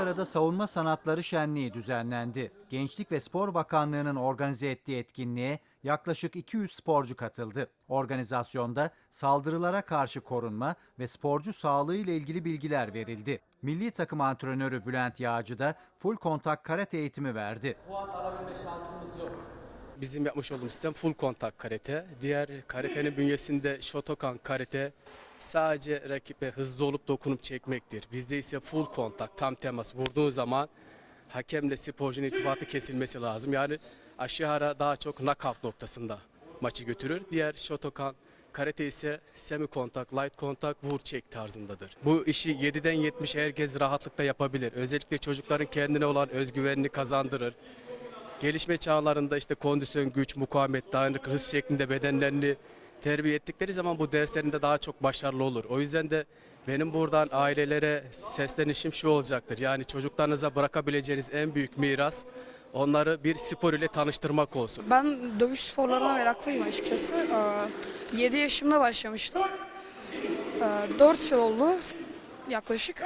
Ankara'da Savunma Sanatları Şenliği düzenlendi. Gençlik ve Spor Bakanlığı'nın organize ettiği etkinliğe yaklaşık 200 sporcu katıldı. Organizasyonda saldırılara karşı korunma ve sporcu sağlığı ile ilgili bilgiler verildi. Milli takım antrenörü Bülent Yağcı da full kontak karate eğitimi verdi. Bizim yapmış olduğumuz sistem full kontak karate. Diğer karatenin bünyesinde Shotokan karate sadece rakibe hızlı olup dokunup çekmektir. Bizde ise full kontak, tam temas vurduğun zaman hakemle sporcunun irtibatı kesilmesi lazım. Yani aşağı daha çok knockout noktasında maçı götürür. Diğer Shotokan karate ise semi kontak, light kontak, vur çek tarzındadır. Bu işi 7'den 70'e herkes rahatlıkla yapabilir. Özellikle çocukların kendine olan özgüvenini kazandırır. Gelişme çağlarında işte kondisyon, güç, mukavemet, dayanık, hız şeklinde bedenlerini terbiye ettikleri zaman bu derslerinde daha çok başarılı olur. O yüzden de benim buradan ailelere seslenişim şu olacaktır. Yani çocuklarınıza bırakabileceğiniz en büyük miras onları bir spor ile tanıştırmak olsun. Ben dövüş sporlarına meraklıyım açıkçası. 7 yaşımda başlamıştım. 4 yıl oldu yaklaşık.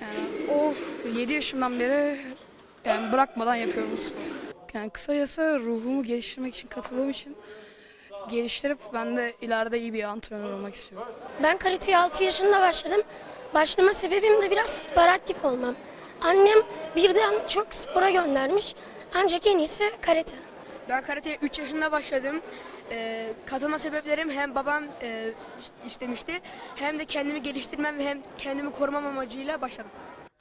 Yani o 7 yaşımdan beri yani bırakmadan yapıyorum sporu. Yani kısacası ruhumu geliştirmek için katıldığım için geliştirip ben de ileride iyi bir antrenör olmak istiyorum. Ben karateye 6 yaşında başladım. Başlama sebebim de biraz hiperaktif olmam. Annem birden çok spora göndermiş. Ancak en iyisi karate. Ben karateye 3 yaşında başladım. Ee, katılma sebeplerim hem babam e, istemişti hem de kendimi geliştirmem ve hem kendimi korumam amacıyla başladım.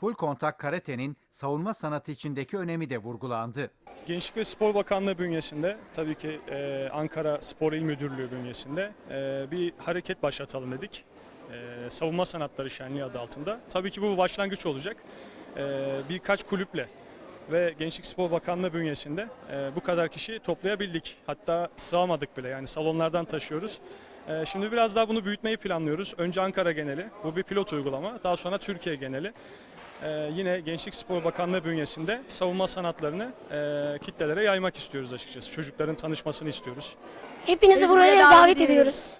Full kontak karatenin savunma sanatı içindeki önemi de vurgulandı. Gençlik ve Spor Bakanlığı bünyesinde tabii ki e, Ankara Spor İl Müdürlüğü bünyesinde e, bir hareket başlatalım dedik. E, Savunma Sanatları Şenliği adı altında. Tabii ki bu başlangıç olacak. E, birkaç kulüple ve Gençlik Spor Bakanlığı bünyesinde e, bu kadar kişi toplayabildik. Hatta sığamadık bile yani salonlardan taşıyoruz. E, şimdi biraz daha bunu büyütmeyi planlıyoruz. Önce Ankara geneli, bu bir pilot uygulama. Daha sonra Türkiye geneli. Ee, yine Gençlik Spor Bakanlığı bünyesinde savunma sanatlarını e, kitlelere yaymak istiyoruz açıkçası. Çocukların tanışmasını istiyoruz. Hepinizi buraya davet ediyoruz.